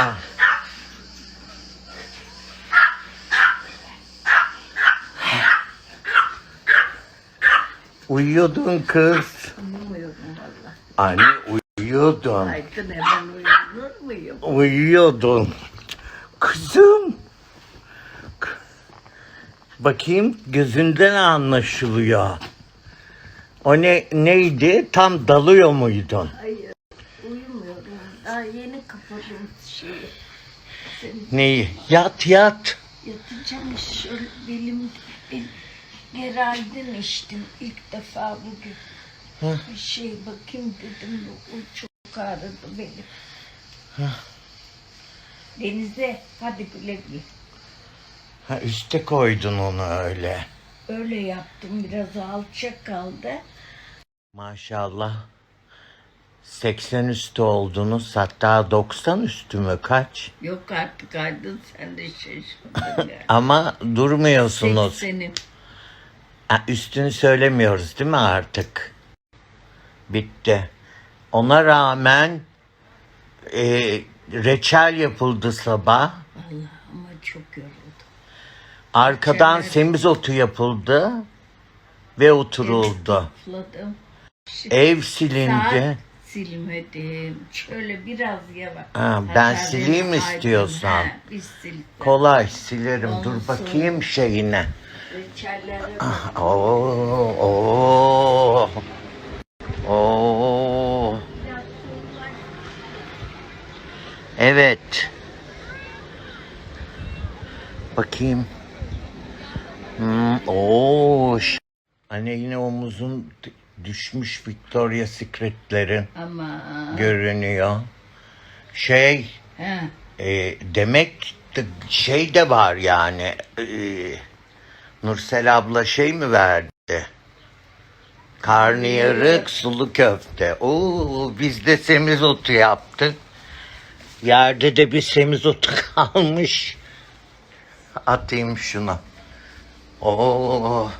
Ah. Uyuyordun kız. Uyumuyorum valla. Anne uyuyordun. Muyum? Uyuyordun. Kızım. Bakayım gözünden anlaşılıyor. O ne neydi? Tam dalıyor muydun? Hayır. Daha yeni kapadım şeyi. Senin Neyi? Yat yat. yatacağım şöyle belim, belim Geraldin içtim ilk defa bugün. Hı. Bir şey bakayım dedim. O çok ağrıdı benim. Denize hadi güle güle. Ha, üste koydun onu öyle. Öyle yaptım biraz alçak kaldı. Maşallah. 80 üstü oldunuz. Hatta 90 üstü mü kaç? Yok artık Aydın sen de şaşırdın ya. Ama durmuyorsunuz. Seksenim. Ha, üstünü söylemiyoruz değil mi artık? Bitti. Ona rağmen e, reçel yapıldı sabah. Allah ama çok yoruldum. Arkadan Reçeller- semizotu yapıldı ve oturuldu. Şimdi Ev silindi. saat silmedim. Şöyle biraz yavaş. Ha, ben Hatta sileyim istiyorsan. ha, sildik. Kolay silerim. Ondan Dur sonra- bakayım şeyine. Reçelleri Oo, oo, oo. Evet. Bakayım. Hmm, oo. ş- Anne yine omuzun düşmüş Victoria Secret'lerin ama görünüyor. Şey, e, demek de- şey de var yani. E, Nursel abla şey mi verdi? Karnıyarık sulu köfte. Oo, biz de semizotu yaptık. Yerde de bir semizotu kalmış. Atayım şuna. Oo,